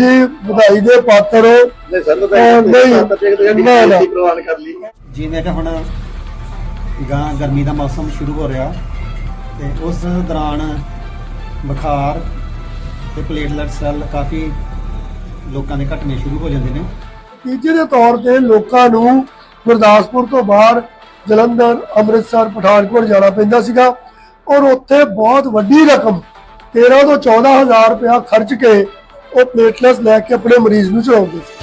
ਤੁਸੀਂ ਵਧਾਈ ਦੇ ਪਾਤਰ ਨਹੀਂ ਸਰ ਅਹ ਨਹੀਂ, ਨਾ, ਨਾ। ਪ੍ਰਵਾਨ ਕਰ ਲਈ। ਜਿਵੇਂ ਕਿ ਹੁਣ ਗਾਂ ਗਰਮੀ ਦਾ ਮੌਸਮ ਸ਼ੁਰੂ ਹੋ ਰਿਹਾ ਤੇ ਉਸ ਦੌਰਾਨ ਬੁਖਾਰ ਤੇ ਪਲੇਟਲੈਟ ਸੈੱਲ ਕਾਫੀ ਲੋਕਾਂ ਦੇ ਘਟਨੇ ਸ਼ੁਰੂ ਹੋ ਜਾਂਦੇ ਨੇ। ਤੀਜੇ ਦੇ ਤੌਰ ਤੇ ਲੋਕਾਂ ਨੂੰ ਗੁਰਦਾਸਪੁਰ ਤੋਂ ਬਾਹਰ ਜਲੰਧਰ ਅੰਮ੍ਰਿਤਸਰ ਪਠਾਨਕੋਟ ਜਾਣਾ ਪੈਂਦਾ ਸੀਗਾ ਔਰ ਉੱਥੇ ਬਹੁਤ ਵੱਡੀ ਰਕਮ 13 ਤੋਂ 14 ਹਜ਼ਾਰ ਰੁਪਇਆ ਖਰਚ ਕੇ ਉਹ ਪਲੇਟਲੈਟਸ ਲੈ ਕੇ ਆਪਣੇ ਮਰੀਜ਼ ਨੂੰ ਚੜਾਉਂਦੇ ਸੀ।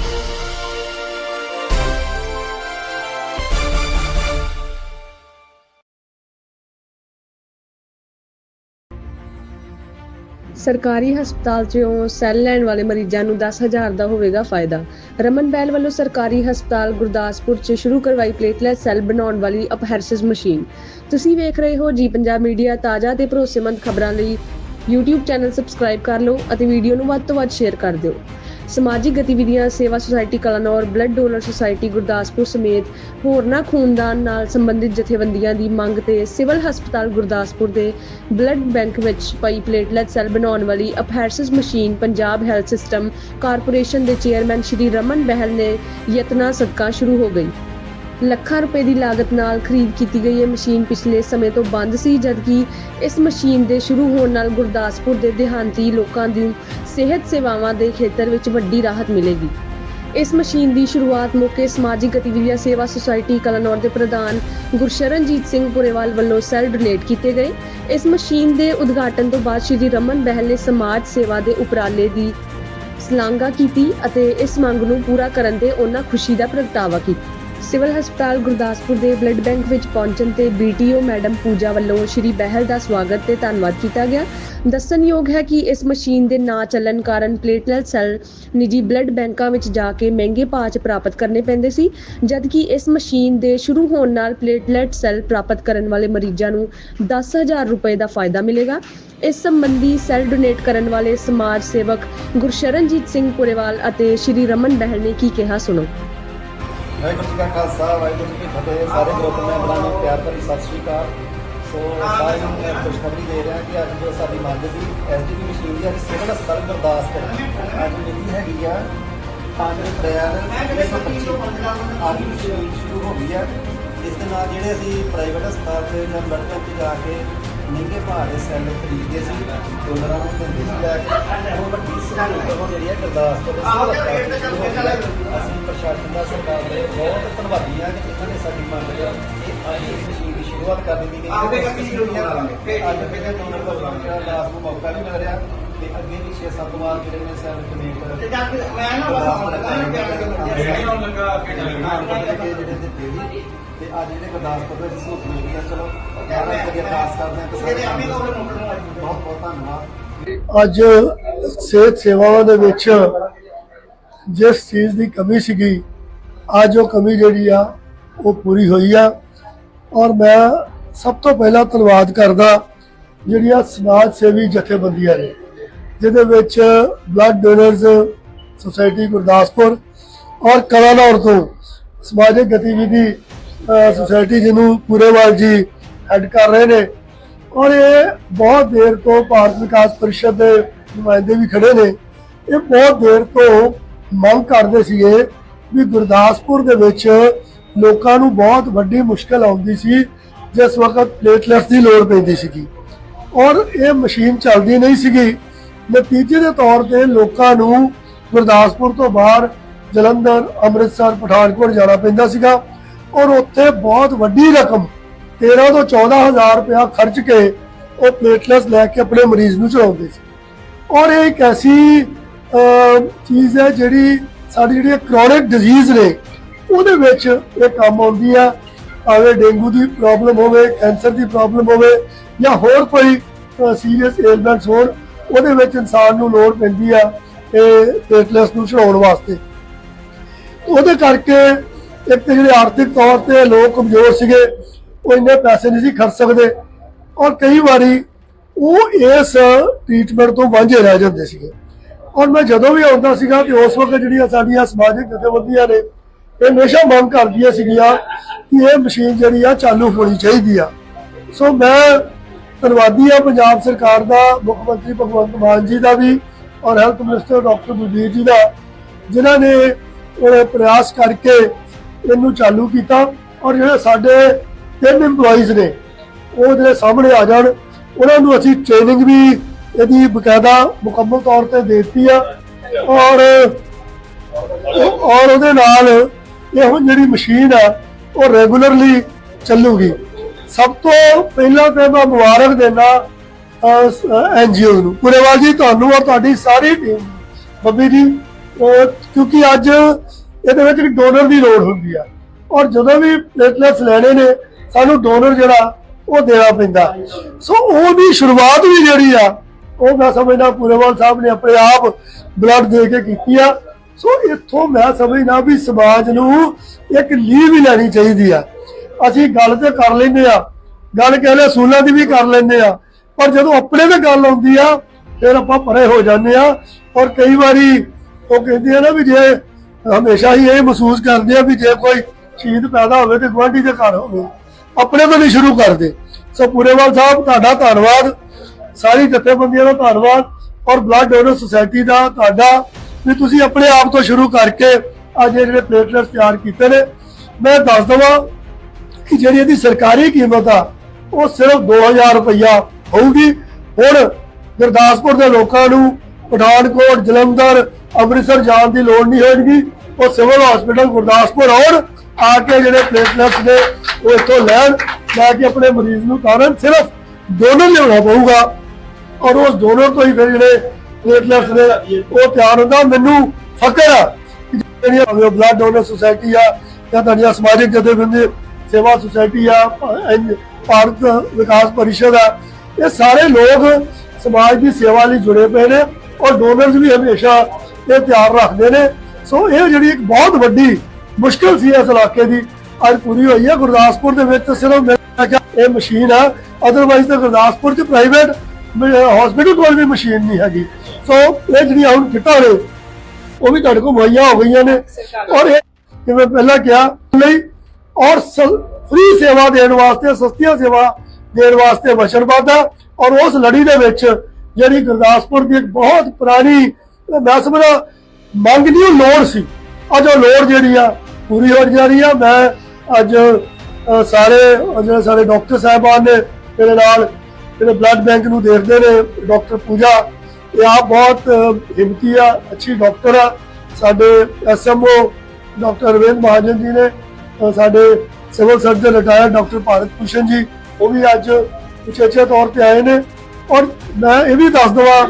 ਸਰਕਾਰੀ ਹਸਪਤਾਲ 'ਚੋਂ ਸੈੱਲ ਲੈਣ ਵਾਲੇ ਮਰੀਜ਼ਾਂ ਨੂੰ 10000 ਦਾ ਹੋਵੇਗਾ ਫਾਇਦਾ। ਰਮਨ ਬੈਲ ਵੱਲੋਂ ਸਰਕਾਰੀ ਹਸਪਤਾਲ ਗੁਰਦਾਸਪੁਰ 'ਚ ਸ਼ੁਰੂ ਕਰਵਾਈ ਪਲੇਟਲੈਟ ਸੈੱਲ ਬਣਾਉਣ ਵਾਲੀ ਅਪਹੈਰਸਿਸ ਮਸ਼ੀਨ। ਤੁਸੀਂ ਵੇਖ ਰਹੇ ਹੋ ਜੀ ਪੰਜਾਬ ਮੀਡੀਆ ਤਾਜ਼ਾ ਤੇ ਭਰੋਸੇਮੰਦ ਖਬਰਾਂ ਲਈ YouTube ਚੈਨਲ ਸਬਸਕ੍ਰਾਈਬ ਕਰ ਲਓ ਅਤੇ ਵੀਡੀਓ ਨੂੰ ਵੱਧ ਤੋਂ ਵੱਧ ਸ਼ੇਅਰ ਕਰ ਦਿਓ। ਸਮਾਜਿਕ ਗਤੀਵਿਧੀਆਂ, ਸੇਵਾ society Kalanaur blood donor society Gurdaspur ਸਮੇਤ ਹੋਰਨਾਂ ਖੂਨਦਾਨ ਨਾਲ ਸੰਬੰਧਿਤ ਜਥੇਬੰਦੀਆਂ ਦੀ ਮੰਗ ਤੇ ਸਿਵਲ ਹਸਪਤਾਲ ਗੁਰਦਾਸਪੁਰ ਦੇ ਬਲੱਡ ਬੈਂਕ ਵਿੱਚ ਪਈ ਪਲੇਟਲੈਟ ਸੈੱਲ ਬਣਾਉਣ ਵਾਲੀ apheresis machine Punjab health system corporation ਦੇ ਚੇਅਰਮੈਨ ਸ਼੍ਰੀ ਰਮਨ ਬਹਿਲ ਨੇ ਯਤਨਾਂ ਸਦਕਾ ਸ਼ੁਰੂ ਹੋ ਗਈ। ਲੱਖਾਂ ਰੁਪਏ ਦੀ ਲਾਗਤ ਨਾਲ ਖਰੀਦ ਕੀਤੀ ਗਈ ਇਹ ਮਸ਼ੀਨ ਪਿਛਲੇ ਸਮੇਂ ਤੋਂ ਬੰਦ ਸੀ, ਜਦਕਿ ਇਸ ਮਸ਼ੀਨ ਦੇ ਸ਼ੁਰੂ ਹੋਣ ਨਾਲ ਗੁਰਦਾਸਪੁਰ ਦੇ ਦਿਹਾਂਤੀ ਲੋਕਾਂ ਦੀ ਸਿਹਤ ਸੇਵਾਵਾਂ ਦੇ ਖੇਤਰ ਵਿੱਚ ਵੱਡੀ ਰਾਹਤ ਮਿਲੇਗੀ। ਇਸ ਮਸ਼ੀਨ ਦੀ ਸ਼ੁਰੂਆਤ ਮੌਕੇ ਸਮਾਜਿਕ ਗਤੀਵਿਧੀਆਂ, ਸੇਵਾ ਸੁਸਾਇਟੀ, ਕਲਾਨੌਰ ਦੇ ਪ੍ਰਧਾਨ ਗੁਰਸ਼ਰਨਜੀਤ ਸਿੰਘ ਪੁਰੇਵਾਲ ਵੱਲੋਂ ਸੈੱਲ ਡੋਨੇਟ ਕੀਤੇ ਗਏ। ਇਸ ਮਸ਼ੀਨ ਦੇ ਉਦਘਾਟਨ ਤੋਂ ਬਾਅਦ ਸ਼੍ਰੀ ਰਮਨ ਬਹਿਲ ਨੇ ਸਮਾਜ ਸੇਵਾ ਦੇ ਉਪਰਾਲੇ ਦੀ ਸ਼ਲਾਘਾ ਕੀਤੀ ਅਤੇ ਇਸ ਮੰਗ ਨੂੰ ਪੂਰਾ ਕਰਨ ਤੇ ਉਹਨਾਂ ਖੁਸ਼ੀ ਦਾ ਪ੍ਰਗਟਾਵਾ ਕੀਤਾ। ਸਿਵਲ ਹਸਪਤਾਲ ਗੁਰਦਾਸਪੁਰ ਦੇ ਬਲੱਡ ਬੈਂਕ ਵਿੱਚ ਪਹੁੰਚਣ ਤੇ ਬੀਟੀਓ ਮੈਡਮ ਪੂਜਾ ਵੱਲੋਂ ਸ਼੍ਰੀ ਬਹਿਲ ਦਾ ਸਵਾਗਤ ਤੇ ਧੰਨਵਾਦ ਕੀਤਾ ਗਿਆ। ਦੱਸਣਯੋਗ ਹੈ ਕਿ ਇਸ ਮਸ਼ੀਨ ਦੇ ਨਾ ਚੱਲਣ ਕਾਰਨ ਪਲੇਟਲੈਟ ਸੈੱਲ ਨਿੱਜੀ ਬਲੱਡ ਬੈਂਕਾਂ ਵਿੱਚ ਜਾ ਕੇ ਮਹਿੰਗੇ ਭਾਅ 'ਚ ਪ੍ਰਾਪਤ ਕਰਨੇ ਪੈਂਦੇ ਸੀ, ਜਦਕਿ ਇਸ ਮਸ਼ੀਨ ਦੇ ਸ਼ੁਰੂ ਹੋਣ ਨਾਲ ਪਲੇਟਲੈਟ ਸੈੱਲ ਪ੍ਰਾਪਤ ਕਰਨ ਵਾਲੇ ਮਰੀਜ਼ਾਂ ਨੂੰ 10000 ਰੁਪਏ ਦਾ ਫਾਇਦਾ ਮਿਲੇਗਾ। ਇਸ ਸੰਬੰਧੀ ਸੈੱਲ ਡੋਨੇਟ ਕਰਨ ਵਾਲੇ ਸਮਾਜ ਸੇਵਕ ਗੁਰਸ਼ਰਨਜੀਤ ਸਿੰਘ ਪੁਰੇਵਾਲ ਅਤੇ ਸ਼੍ਰੀ ਰਮਨ ਬਹਿਲ ਨੇ ਕੀ ਕਿਹਾ, ਸੁਣੋ। ਵਾਹਿਗੁਰੂ ਜੀ ਕਾ ਖਾਲਸਾ, ਵਾਹਿਗੁਰੂ ਜੀ ਕੀ ਫਤਿਹ। ਸਾਰੇ ਗਰੁੱਪ ਮੈਂਬਰਾਂ ਨੂੰ ਪਿਆਰ ਭਰੀ ਸਤਿ ਸ਼੍ਰੀ ਅਕਾਲ। ਸੋ ਸਾਰਿਆਂ ਨੂੰ ਮੈਂ ਖੁਸ਼ਖਬਰੀ ਦੇ ਰਿਹਾ ਕਿ ਅੱਜ ਜੋ ਸਾਡੀ ਮੰਗ ਸੀ, ਐਸਡੀਪੀ ਮਸ਼ੀਨ ਦੀ ਅੱਜ ਸਿਵਲ ਹਸਪਤਾਲ ਗੁਰਦਾਸਪੁਰ ਅੱਜ ਮਿਲੀ ਹੈਗੀ ਆ 5 ਅਪ੍ਰੈਲ 2025 ਅੱਜ ਮਸ਼ੀਨ ਸ਼ੁਰੂ ਹੋ ਗਈ ਆ। ਇਸ ਦੇ ਨਾਲ ਜਿਹੜੇ ਅਸੀਂ ਪ੍ਰਾਈਵੇਟ ਹਸਪਤਾਲ ਤੇ ਜਾਂ ਬਲੱਡ 'ਤੇ ਜਾ ਕੇ ਮਹਿੰਗੇ ਭਾਅ ਦੇ ਸੈੱਲ ਖਰੀਦਦੇ ਸੀ ਡੋਨਰਾਂ ਨੂੰ ਦਿੰਦੇ ਸੀ ਲੈ ਕੇ। ਉਹ ਵੱਡੀ ਸਹੂਲਤ ਹੋ ਜਿਹੜੀ ਹੈ ਗੁਰਦਾਸਪੁਰ ਦੇ ਸ਼ੁਰੂ ਅਸੀਂ ਪ੍ਰਸ਼ਾਸਨ ਦਾ ਸਰਕਾਰ ਦੇ ਬਹੁਤ ਧੰਨਵਾਦੀ ਹਾਂ ਕਿ ਜਿਨ੍ਹਾਂ ਨੇ ਸਾਡੀ ਮੰਗ ਲਿਆ ਇਹ ਅੱਜ ਇਸ ਮਸ਼ੀਨ ਦੀ ਸ਼ੁਰੂਆਤ ਕਰ ਦਿੱਤੀ ਗਈ ਆਪਦੇ ਕੱਟੀ ਜ਼ਰੂਰ ਕਰਾਂਗੇ। ਅੱਜ ਪਹਿਲੇ ਪ੍ਰੋਗਰਾਮ ਜਿਹੜਾ ਲਾਸਟ ਨੂੰ ਮੌਕਾ ਨਹੀਂ ਮਿਲ ਰਿਹਾ। ਤੇ ਅੱਗੇ ਵੀ 6-7 ਵਾਰ ਜਿਹੜੇ ਨੇ ਸੈੱਲ ਕਨੈਕਟ ਤੇ ਜਾ ਕੇ ਮੈਂ ਨਾ ਬਸ ਹੁਣ ਲੱਗਾ ਮੈਂ ਕਿਹਾ ਕਿ ਜਿਹੜੇ ਹੁਣ ਲੱਗਾ ਅੱਗੇ ਜਿਹੜੇ ਦਿੱਤੇ ਸੀ ਤੇ ਅੱਜ ਜਿਹੜੇ ਗੁਰਦਾਸਪੁਰ ਵਿੱਚ ਸਹੂਲਤ ਮਿਲੀ ਹੈ ਚਲੋ ਮੈਂ ਅੱਗੇ ਅਰਦਾਸ ਕਰਦੇ ਹਾਂ ਕਿ ਇਹਦੇ ਆਪੇ ਸਾਰੇ ਕੋਲ ਨੌਕਰ ਨੂੰ ਅੱਜ ਬਹੁਤ ਬਹੁਤ ਧੰਨਵਾਦ। ਅੱਜ ਸਿਹਤ ਸੇਵਾਵਾਂ ਦੇ ਵਿੱਚ ਜਿਸ ਚੀਜ਼ ਦੀ ਕਮੀ ਸੀਗੀ ਅੱਜ ਉਹ ਕਮੀ ਜਿਹੜੀ ਆ ਉਹ ਪੂਰੀ ਹੋਈ ਆ। ਔਰ ਮੈਂ ਸਭ ਤੋਂ ਪਹਿਲਾਂ ਧੰਨਵਾਦ ਕਰਦਾ ਜਿਹੜੀਆਂ ਸਮਾਜ ਸੇਵੀ ਜਥੇਬੰਦੀਆਂ ਨੇ। ਜਿਹਦੇ ਵਿੱਚ ਬਲੱਡ ਡੋਨਰਸ ਸੁਸਾਇਟੀ ਗੁਰਦਾਸਪੁਰ ਔਰ ਕਲਾਨੌਰ ਤੋਂ ਸਮਾਜਿਕ ਗਤੀਵਿਧੀ ਸੁਸਾਇਟੀ ਜਿਹਨੂੰ ਪੂਰੇਵਾਲ ਜੀ ਹੈਡ ਕਰ ਰਹੇ ਨੇ ਔਰ ਇਹ ਬਹੁਤ ਦੇਰ ਤੋਂ ਭਾਰਤ ਵਿਕਾਸ ਪਰਿਸ਼ਦ ਦੇ ਨੁਮਾਇੰਦੇ ਵੀ ਖੜੇ ਨੇ। ਇਹ ਬਹੁਤ ਦੇਰ ਤੋਂ ਮੰਗ ਕਰਦੇ ਸੀਗੇ ਵੀ ਗੁਰਦਾਸਪੁਰ ਦੇ ਵਿੱਚ ਲੋਕਾਂ ਨੂੰ ਬਹੁਤ ਵੱਡੀ ਮੁਸ਼ਕਲ ਆਉਂਦੀ ਸੀ, ਜਿਸ ਵਕਤ ਪਲੇਟਲੈਟਸ ਦੀ ਲੋੜ ਪੈਂਦੀ ਸੀਗੀ। ਔਰ ਇਹ ਮਸ਼ੀਨ ਚੱਲਦੀ ਨਹੀਂ ਸੀਗੀ। ਨਤੀਜੇ ਦੇ ਤੌਰ ਤੇ ਲੋਕਾਂ ਨੂੰ ਗੁਰਦਾਸਪੁਰ ਤੋਂ ਬਾਹਰ ਜਲੰਧਰ, ਅੰਮ੍ਰਿਤਸਰ, ਪਠਾਨਕੋਟ ਜਾਣਾ ਪੈਂਦਾ ਸੀਗਾ। ਔਰ ਉੱਥੇ ਬਹੁਤ ਵੱਡੀ ਰਕਮ 13 ਤੋਂ 14 ਹਜ਼ਾਰ ਰੁਪਇਆ ਖਰਚ ਕੇ ਉਹ ਪਲੇਟਲੈਸ ਲੈ ਕੇ ਆਪਣੇ ਮਰੀਜ਼ ਨੂੰ ਚੜਾਉਂਦੇ ਸੀ। ਔਰ ਇਹ ਇੱਕ ਐਸੀ ਚੀਜ਼ ਹੈ ਜਿਹੜੀ ਸਾਡੀ ਜਿਹੜੀ ਕ੍ਰੋਨਿਕ ਡਿਜ਼ੀਜ਼ ਨੇ, ਉਹਦੇ ਵਿੱਚ ਇਹ ਕੰਮ ਆਉਂਦੀ ਆ ਭਾਵੇਂ ਡੇਂਗੂ ਦੀ ਪ੍ਰੋਬਲਮ ਹੋਵੇ ਕੈਂਸਰ ਦੀ ਪ੍ਰੋਬਲਮ ਹੋਵੇ ਜਾਂ ਹੋਰ ਕੋਈ ਸੀਰੀਅਸ ਏਲਮੈਂਟਸ ਹੋਣ ਉਹਦੇ ਵਿੱਚ ਇਨਸਾਨ ਨੂੰ ਲੋੜ ਪੈਂਦੀ ਆ ਇਹ ਪਲੇਟਲੈਟਸ ਨੂੰ ਚੜਾਉਣ ਵਾਸਤੇ। ਉਹਦੇ ਕਰਕੇ ਇੱਕ ਤੇ ਜਿਹੜੇ ਆਰਥਿਕ ਤੌਰ ਤੇ ਲੋਕ ਕਮਜ਼ੋਰ ਸੀਗੇ, ਉਹ ਇੰਨੇ ਪੈਸੇ ਨਹੀਂ ਸੀ ਖਰਚ ਸਕਦੇ ਔਰ ਕਈ ਵਾਰੀ ਉਹ ਇਸ ਟ੍ਰੀਟਮੈਂਟ ਤੋਂ ਵਾਂਝੇ ਰਹਿ ਜਾਂਦੇ ਸੀਗੇ। ਔਰ ਮੈਂ ਜਦੋਂ ਵੀ ਆਉਂਦਾ ਸੀਗਾ ਕਿ ਉਸ ਵਕਤ ਜਿਹੜੀਆਂ ਸਾਡੀਆਂ ਸਮਾਜਿਕ ਜਥੇਬੰਦੀਆਂ ਨੇ, ਇਹ ਹਮੇਸ਼ਾ ਮੰਗ ਕਰਦੀਆਂ ਸੀਗੀਆਂ ਕਿ ਇਹ ਮਸ਼ੀਨ ਜਿਹੜੀ ਆ ਚਾਲੂ ਹੋਣੀ ਚਾਹੀਦੀ ਆ। ਸੋ ਮੈਂ ਧੰਨਵਾਦੀ ਆ ਪੰਜਾਬ ਸਰਕਾਰ ਦਾ, ਮੁੱਖ ਮੰਤਰੀ ਭਗਵੰਤ ਮਾਨ ਜੀ ਦਾ ਵੀ ਔਰ ਹੈਲਥ ਮਿਨਿਸਟਰ ਡਾਕਟਰ ਬਲਬੀਰ ਜੀ ਦਾ, ਜਿਨ੍ਹਾਂ ਨੇ ਇਹ ਪ੍ਰਯਾਸ ਕਰਕੇ ਇਹਨੂੰ ਚਾਲੂ ਕੀਤਾ ਔਰ ਜਿਹੜੇ ਸਾਡੇ ਤਿੰਨ EMPLOYEES ਨੇ, ਉਹ ਜਿਹੜੇ ਸਾਹਮਣੇ ਆ ਜਾਣ, ਉਹਨਾਂ ਨੂੰ ਅਸੀਂ ਟ੍ਰੇਨਿੰਗ ਵੀ ਇਹਦੀ ਬਕਾਇਦਾ ਮੁਕੰਮਲ ਤੌਰ ਤੇ ਦੇ ਦਿੱਤੀ ਆ ਔਰ ਔਰ ਉਹਦੇ ਨਾਲ ਇਹੋ ਜਿਹੜੀ ਮਸ਼ੀਨ ਆ, ਉਹ ਰੈਗੂਲਰਲੀ ਚੱਲੂਗੀ। ਸਭ ਤੋਂ ਪਹਿਲਾਂ ਤੇ ਮੈਂ ਮੁਬਾਰਕ ਦੇਣਾ ਐਨਜੀਓ ਨੂੰ। ਪੁਰੇਵਾਲ ਜੀ, ਤੁਹਾਨੂੰ ਔਰ ਤੁਹਾਡੀ ਸਾਰੀ ਟੀਮ ਬੱਬੀ ਜੀ ਕਿਉਂਕਿ ਅੱਜ ਇਹਦੇ ਵਿੱਚ ਇੱਕ ਡੋਨਰ ਦੀ ਲੋੜ ਹੁੰਦੀ ਆ। ਔਰ ਜਦੋਂ ਵੀ ਪਲੇਟਲੈਟਸ ਲੈਣੇ ਨੇ, ਸਾਨੂੰ ਡੋਨਰ ਜਿਹੜਾ, ਉਹ ਦੇਣਾ ਪੈਂਦਾ। ਸੋ ਉਹਦੀ ਸ਼ੁਰੂਆਤ ਵੀ ਜਿਹੜੀ ਆ, ਉਹ ਮੈਂ ਸਮਝਦਾ ਪੁਰੇਵਾਲ ਸਾਹਿਬ ਨੇ ਆਪਣੇ ਆਪ ਬਲੱਡ ਦੇ ਕੇ ਕੀਤੀ ਆ। ਸੋ ਇੱਥੋਂ ਮੈਂ ਸਮਝਦਾ ਵੀ ਸਮਾਜ ਨੂੰ ਇੱਕ ਲੀਹ ਵੀ ਲੈਣੀ ਚਾਹੀਦੀ ਆ। ਅਸੀਂ ਗੱਲ ਤੇ ਕਰ ਲੈਂਦੇ ਆ। ਗੱਲ ਕਹਿੰਦੇ ਅਸੂਲਾਂ ਦੀ ਵੀ ਕਰ ਲੈਂਦੇ ਆ। ਪਰ ਜਦੋਂ ਆਪਣੇ ਤੇ ਗੱਲ ਆਉਂਦੀ ਆ, ਫਿਰ ਆਪਾਂ ਪਰੇ ਹੋ ਜਾਂਦੇ ਆ। ਔਰ ਕਈ ਵਾਰੀ ਉਹ ਕਹਿੰਦੇ ਆ ਨਾ ਵੀ ਜੇ ਹਮੇਸ਼ਾ ਹੀ ਇਹ ਮਹਿਸੂਸ ਕਰਦੇ ਆ ਵੀ ਜੇ ਕੋਈ ਸ਼ਹੀਦ ਪੈਦਾ ਹੋਵੇ ਤੇ ਗੁਆਂਢੀ ਦੇ ਘਰ ਹੋਵੇ, ਆਪਣੇ ਤੋਂ ਨਹੀਂ ਸ਼ੁਰੂ ਕਰਦੇ। ਸੋ ਪੂਰੇਵਾਲ ਸਾਹਿਬ, ਤੁਹਾਡਾ ਧੰਨਵਾਦ। ਸਾਰੀ ਜਥੇਬੰਦੀਆਂ ਦਾ ਧੰਨਵਾਦ। ਔਰ ਬਲੱਡ ਡੋਨਰ ਸੁਸਾਇਟੀ ਦਾ ਤੁਹਾਡਾ ਵੀ ਤੁਸੀਂ ਆਪਣੇ ਆਪ ਤੋਂ ਸ਼ੁਰੂ ਕਰਕੇ ਅੱਜ ਇਹ ਜਿਹੜੇ ਪਲੇਟਲੈਟਸ ਤਿਆਰ ਕੀਤੇ ਨੇ। ਮੈਂ ਦੱਸ ਦਵਾਂ ਜਿਹੜੀ ਇਹਦੀ ਸਰਕਾਰੀ ਕੀਮਤ ਆ, ਉਹ ਸਿਰਫ 2000 ਰੁਪਇਆ ਹੋਊਗੀ। ਹੁਣ ਗੁਰਦਾਸਪੁਰ ਦੇ ਲੋਕਾਂ ਨੂੰ ਪਠਾਨਕੋਟ, ਜਲੰਧਰ, ਅੰਮ੍ਰਿਤਸਰ ਜਾਣ ਦੀ ਲੋੜ ਨਹੀਂ ਹੋਏਗੀ। ਉਹ ਸਿਵਲ ਹਸਪੀਟਲ ਗੁਰਦਾਸਪੁਰ ਆਉਣ, ਆ ਕੇ ਜਿਹੜੇ ਪਲੇਟਲੈਟਸ ਨੇ, ਉਹ ਇੱਥੋਂ ਲੈਣ। ਲੈ ਕੇ ਆਪਣੇ ਮਰੀਜ਼ ਨੂੰ ਤਾਰਨ ਸਿਰਫ ਦੋਨੋਂ ਲਿਆਉਣਾ ਪਊਗਾ। ਔਰ ਉਸ ਦੋਨੋਂ ਤੋਂ ਹੀ ਫਿਰ ਜਿਹੜੇ ਪਲੇਟਲੈਟਸ ਨੇ, ਉਹ ਤਿਆਰ ਹੁੰਦਾ। ਮੈਨੂੰ ਫਕਰ ਆ ਕਿ ਬਲੱਡ ਡੋਨਰ ਸੁਸਾਇਟੀ ਆ ਜਾਂ ਤੁਹਾਡੀਆਂ ਸਮਾਜਿਕ ਜਥੇਬੰਦੀ ਸੇਵਾ ਸੁਸਾਇਟੀ ਆ ਭਾਰਤ ਵਿਕਾਸ ਪਰਿਸ਼ਦ ਆ ਇਹ ਸਾਰੇ ਲੋਕ ਸਮਾਜ ਦੀ ਸੇਵਾ ਲਈ ਜੁੜੇ ਪਏ ਨੇ ਔਰ ਡੋਨਰਸ ਵੀ ਹਮੇਸ਼ਾ ਇਹ ਤਿਆਰ ਰੱਖਦੇ ਨੇ। ਸੋ ਇਹ ਜਿਹੜੀ ਇੱਕ ਬਹੁਤ ਵੱਡੀ ਮੁਸ਼ਕਲ ਸੀ ਇਸ ਇਲਾਕੇ ਦੀ ਅੱਜ ਪੂਰੀ ਹੋਈ ਹੈ ਗੁਰਦਾਸਪੁਰ ਦੇ ਵਿੱਚ ਸਿਰਫ ਮੈਂ ਕਿਹਾ ਇਹ ਮਸ਼ੀਨ ਆ ਅਦਰਵਾਈਜ਼ ਤਾਂ ਗੁਰਦਾਸਪੁਰ ਚ ਪ੍ਰਾਈਵੇਟ ਹਸਪੀਟਲ ਕੋਲ ਵੀ ਮਸ਼ੀਨ ਨਹੀਂ ਹੈਗੀ। ਸੋ ਇਹ ਜਿਹੜੀਆਂ ਹੁਣ ਕਿੱਟਾਂ ਨੇ ਉਹ ਵੀ ਤੁਹਾਡੇ ਕੋਲ ਮੁਹੱਈਆ ਹੋ ਗਈਆਂ ਨੇ। ਔਰ ਇਹ ਜਿਵੇਂ ਪਹਿਲਾਂ ਕਿਹਾ ਲਈ ਔਰ ਫ੍ਰੀ ਸੇਵਾ ਦੇਣ ਵਾਸਤੇ, ਸਸਤੀਆਂ ਸੇਵਾ ਦੇਣ ਵਾਸਤੇ ਵਚਨਬੱਧ ਹੈ ਔਰ ਉਸ ਲੜੀ ਦੇ ਵਿੱਚ ਜਿਹੜੀ ਗੁਰਦਾਸਪੁਰ ਦੀ ਇੱਕ ਬਹੁਤ ਪੁਰਾਣੀ ਮੈਂ ਸਮਝਦਾ, ਮੰਗ ਦੀ ਲੋੜ ਸੀ। ਅੱਜ ਉਹ ਲੋੜ ਜਿਹੜੀ ਆ, ਪੂਰੀ ਹੋ ਜਾ ਰਹੀ ਆ। ਮੈਂ ਅੱਜ ਸਾਰੇ ਜਿਹੜੇ ਸਾਡੇ ਡਾਕਟਰ ਸਾਹਿਬਾਨ ਨੇ ਮੇਰੇ ਨਾਲ ਜਿਹੜੇ ਬਲੱਡ ਬੈਂਕ ਨੂੰ ਦੇਖਦੇ ਨੇ, ਡਾਕਟਰ ਪੂਜਾ, ਇਹ ਆਪ ਬਹੁਤ ਹਿੰਮਤੀ ਆ, ਅੱਛੀ ਡਾਕਟਰ ਆ। ਸਾਡੇ ਐਸਐਮਓ ਡਾਕਟਰ ਅਰਵਿੰਦ ਮਹਾਜਨ ਜੀ ਨੇ ਸਾਡੇ civil surgeon retire doctor Bharat Bhushan ji ਉਹ ਵੀ ਅੱਜ ਉਚੇਚੇ ਤੌਰ ਤੇ ਆਏ ਨੇ। ਔਰ ਮੈਂ ਇਹ ਵੀ ਦੱਸ ਦਵਾਂ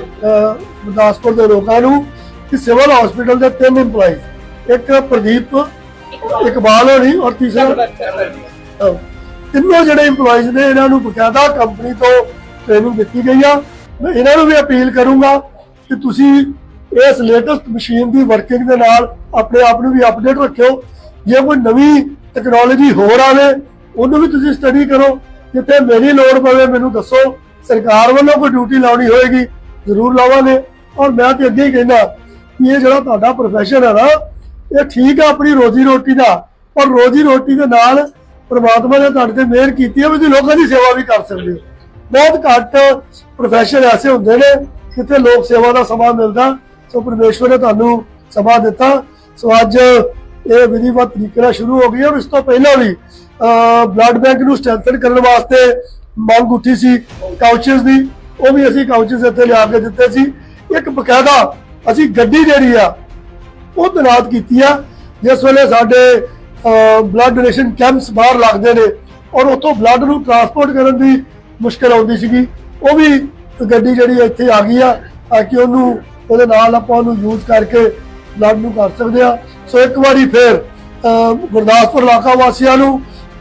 ਗੁਰਦਾਸਪੁਰ ਦੇ ਲੋਕਾਂ ਨੂੰ ਕਿ ਸਿਵਲ ਹਸਪੀਟਲ ਦੇ ਤਿੰਨ EMPLOYEES ਇੱਕ ਪ੍ਰਦੀਪ ਇਕਬਾਲ ਹੋਣੀ ਔਰ ਤੀਸਰਾ ਤਿੰਨੋਂ ਜਿਹੜੇ EMPLOYEES ਨੇ ਇਹਨਾਂ ਨੂੰ ਬਕਾਇਦਾ ਕੰਪਨੀ ਤੋਂ ਟ੍ਰੇਨਿੰਗ ਦਿੱਤੀ ਗਈ ਆ। ਮੈਂ ਇਹਨਾਂ ਨੂੰ ਵੀ ਅਪੀਲ ਕਰੂੰਗਾ ਕਿ ਤੁਸੀਂ ਇਸ ਲੇਟੈਸਟ ਮਸ਼ੀਨ ਦੀ ਵਰਕਿੰਗ ਦੇ ਨਾਲ ਆਪਣੇ ਆਪ ਨੂੰ ਵੀ ਅਪਡੇਟ ਰੱਖਿਓ। ਜੇ ਕੋਈ ਨਵੀਂ ਟੈਕਨੋਲੋਜੀ ਹੋਰ ਆਵੇ, ਉਹਨੂੰ ਵੀ ਤੁਸੀਂ ਸਟੱਡੀ ਕਰੋ। ਜਿੱਥੇ ਮੇਰੀ ਲੋੜ ਪਵੇ, ਮੈਨੂੰ ਦੱਸੋ। ਸਰਕਾਰ ਵੱਲੋਂ ਕੋਈ ਡਿਊਟੀ ਲਾਉਣੀ ਹੋਏਗੀ, ਜ਼ਰੂਰ ਲਾਵਾਂਗੇ। ਔਰ ਮੈਂ ਤੇ ਅੱਗੇ ਹੀ ਕਹਿੰਦਾ ਕਿ ਇਹ ਜਿਹੜਾ ਤੁਹਾਡਾ ਪ੍ਰੋਫੈਸ਼ਨ ਹੈ ਨਾ, ਇਹ ਠੀਕ ਆ ਆਪਣੀ ਰੋਜ਼ੀ ਰੋਟੀ ਦਾ। ਪਰ ਰੋਜ਼ੀ ਰੋਟੀ ਦੇ ਨਾਲ ਪ੍ਰਮਾਤਮਾ ਨੇ ਤੁਹਾਡੇ ਤੇ ਮਿਹਰ ਕੀਤੀ ਹੈ ਵੀ ਤੁਸੀਂ ਲੋਕਾਂ ਦੀ ਸੇਵਾ ਵੀ ਕਰ ਸਕਦੇ ਹੋ। ਬਹੁਤ ਘੱਟ ਪ੍ਰੋਫੈਸ਼ਨ ਐਸੇ ਹੁੰਦੇ ਨੇ ਜਿੱਥੇ ਲੋਕ ਸੇਵਾ ਦਾ ਸਮਾਂ ਮਿਲਦਾ। ਸੋ ਪਰਮੇਸ਼ਵਰ ਨੇ ਤੁਹਾਨੂੰ ਸਮਾਂ ਦਿੱਤਾ। ਸੋ ਅੱਜ ਇਹ ਵਿਧੀਵਤ ਤਰੀਕੇ ਨਾਲ ਸ਼ੁਰੂ ਹੋ ਗਈ ਔਰ ਇਸ ਤੋਂ ਪਹਿਲਾਂ ਵੀ ਬਲੱਡ ਬੈਂਕ ਨੂੰ ਸਟਰੈਂਥਨ ਕਰਨ ਵਾਸਤੇ ਮੰਗ ਉੱਠੀ ਸੀ ਕਾਊਚਸ ਦੀ। ਉਹ ਵੀ ਅਸੀਂ ਕਾਊਚਸ ਇੱਥੇ ਲਿਆ ਕੇ ਦਿੱਤੇ ਸੀ। ਇੱਕ ਬਕਾਇਦਾ ਅਸੀਂ ਗੱਡੀ ਜਿਹੜੀ ਆ, ਉਹ ਤੈਨਾਤ ਕੀਤੀ ਆ। ਜਿਸ ਵੇਲੇ ਸਾਡੇ ਬਲੱਡ ਡੋਨੇਸ਼ਨ ਕੈਂਪਸ ਬਾਹਰ ਲੱਗਦੇ ਨੇ ਔਰ ਉੱਥੋਂ ਬਲੱਡ ਨੂੰ ਟਰਾਂਸਪੋਰਟ ਕਰਨ ਦੀ ਮੁਸ਼ਕਲ ਆਉਂਦੀ ਸੀਗੀ। ਉਹ ਵੀ ਗੱਡੀ ਜਿਹੜੀ ਇੱਥੇ ਆ ਗਈ ਆ ਕਿ ਉਹਨੂੰ, ਉਹਦੇ ਨਾਲ ਆਪਾਂ ਉਹਨੂੰ ਯੂਜ਼ ਕਰਕੇ ਬਲੱਡ ਨੂੰ ਕਰ ਸਕਦੇ ਆ ਸੋ ਇੱਕ ਵਾਰੀ ਫੇਰ ਗੁਰਦਾਸਪੁਰ ਇਲਾਕਾ ਵਾਸੀਆਂ ਨੂੰ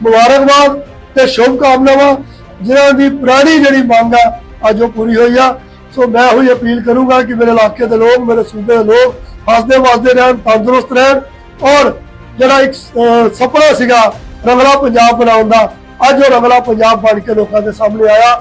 ਮੁਬਾਰਕਬਾਦ ਤੇ ਸ਼ੁਭ ਕਾਮਨਾਵਾਂ ਜਿਨ੍ਹਾਂ ਦੀ ਪੁਰਾਣੀ ਜਿਹੜੀ ਮੰਗ ਆ ਅੱਜ ਉਹ ਪੂਰੀ ਹੋਈ ਆ। ਸੋ ਮੈਂ ਉਹੀ ਅਪੀਲ ਕਰੂੰਗਾ ਕਿ ਮੇਰੇ ਇਲਾਕੇ ਦੇ ਲੋਕ ਮੇਰੇ ਸੂਬੇ ਦੇ ਲੋਕ ਹੱਸਦੇ ਵਸਦੇ ਰਹਿਣ ਤੰਦਰੁਸਤ ਰਹਿਣ। ਔਰ ਜਿਹੜਾ ਇੱਕ ਅਹ, ਸੁਪਨਾ ਸੀਗਾ ਰੰਗਲਾ ਪੰਜਾਬ ਬਣਾਉਣ ਦਾ ਅੱਜ ਉਹ ਰੰਗਲਾ ਪੰਜਾਬ ਬਣ ਕੇ ਲੋਕਾਂ ਦੇ ਸਾਹਮਣੇ ਆਇਆ।